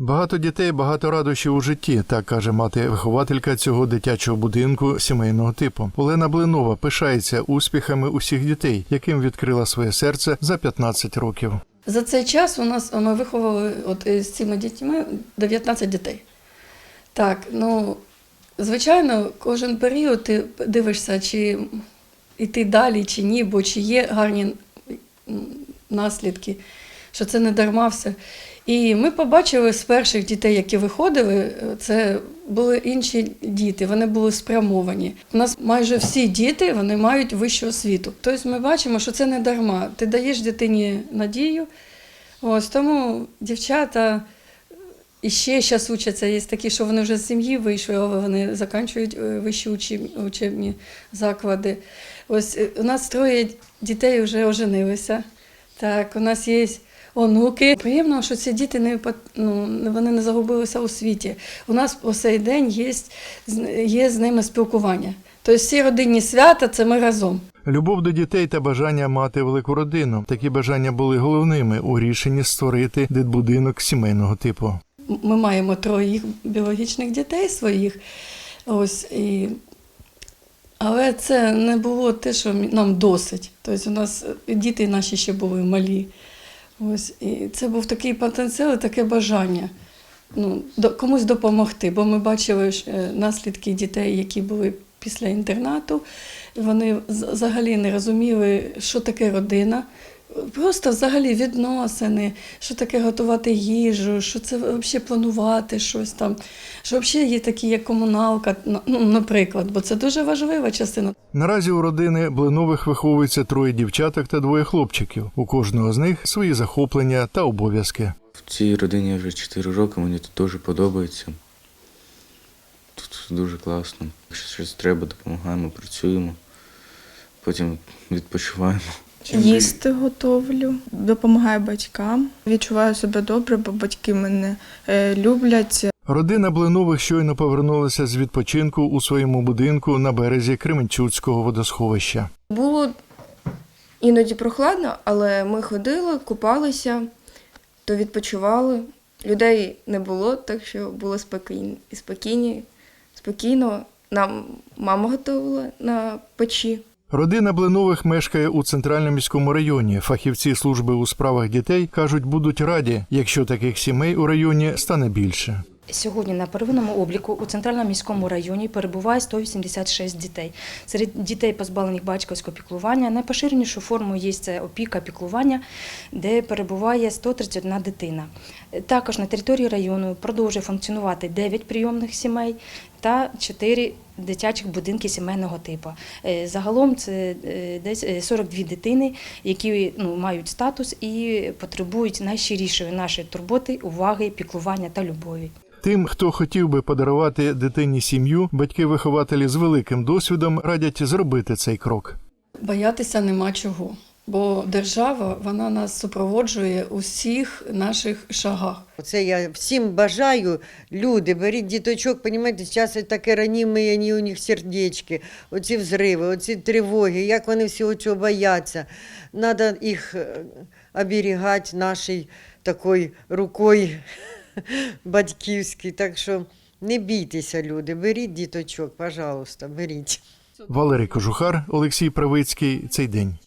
Багато дітей, багато радощів у житті, так каже мати-вихователька цього дитячого будинку сімейного типу. Олена Блинова пишається успіхами усіх дітей, яким відкрила своє серце за 15 років. За цей час у нас ми виховали от з цими дітьми 19 дітей. Так, ну звичайно, кожен період ти дивишся, чи йти далі, чи ні, бо чи є гарні наслідки, що це не дарма все. І ми побачили з перших дітей, які виходили, це були інші діти, вони були спрямовані. У нас майже всі діти вони мають вищу освіту. Тобто ми бачимо, що це не дарма. Ти даєш дитині надію. Ось тому дівчата і ще зараз учаться. Є такі, що вони вже з сім'ї вийшли, але вони закінчують е, вищі учебні заклади. Ось е, у нас троє дітей вже оженилися. Так, у нас є онуки. Приємно, що ці діти не ну, вони не загубилися у світі. У нас по сей день є, є з ними спілкування. Тобто всі родинні свята це ми разом. Любов до дітей та бажання мати велику родину. Такі бажання були головними у рішенні створити дитбудинок сімейного типу. Ми маємо троїх біологічних дітей своїх. Ось, і... Але це не було те, що нам досить. Тобто у нас е, діти наші ще були малі. Ось, і це був такий потенціал, таке бажання ну, до, комусь допомогти. Бо ми бачили е, наслідки дітей, які були після інтернату. Вони взагалі не розуміли, що таке родина. Просто взагалі відносини, що таке готувати їжу, що це взагалі планувати щось там, що взагалі є такі, як комуналка, ну, наприклад, бо це дуже важлива частина. Наразі у родини Блинових виховується троє дівчаток та двоє хлопчиків. У кожного з них свої захоплення та обов'язки. В цій родині я вже 4 роки, мені тут дуже подобається. Тут дуже класно. Якщо щось треба, допомагаємо, працюємо, потім відпочиваємо. Їсти готовлю, допомагаю батькам. Відчуваю себе добре, бо батьки мене е, люблять. Родина Блинових щойно повернулася з відпочинку у своєму будинку на березі Кременчуцького водосховища. Було іноді прохладно, але ми ходили, купалися, то відпочивали. Людей не було, так що було спокійно. І спокійні, спокійно. Нам мама готувала на печі. Родина Блинових мешкає у центральному міському районі. Фахівці служби у справах дітей кажуть, будуть раді, якщо таких сімей у районі стане більше. Сьогодні на первинному обліку у центральному міському районі перебуває 186 дітей. Серед дітей, позбавлених батьківського піклування, найпоширенішою формою є це опіка піклування, де перебуває 131 дитина. Також на території району продовжує функціонувати 9 прийомних сімей та 4 дитячих будинки сімейного типу. Е, Загалом це е, десь е, 42 дитини, які ну, мають статус і потребують найщирішої нашої турботи, уваги, піклування та любові. Тим, хто хотів би подарувати дитині сім'ю, батьки-вихователі з великим досвідом радять зробити цей крок. Боятися нема чого. Бо держава вона нас супроводжує у всіх наших шагах. Оце я всім бажаю, люди, беріть діточок, понімаєте, зараз таке раніме, у них сердечки, оці взриви, оці тривоги, як вони всього цього бояться. Треба їх е, оберігати нашою такою рукою батьківською. Так що не бійтеся, люди, беріть діточок, пожалуйста, беріть. Валерій Кожухар, Олексій Правицький. Цей день.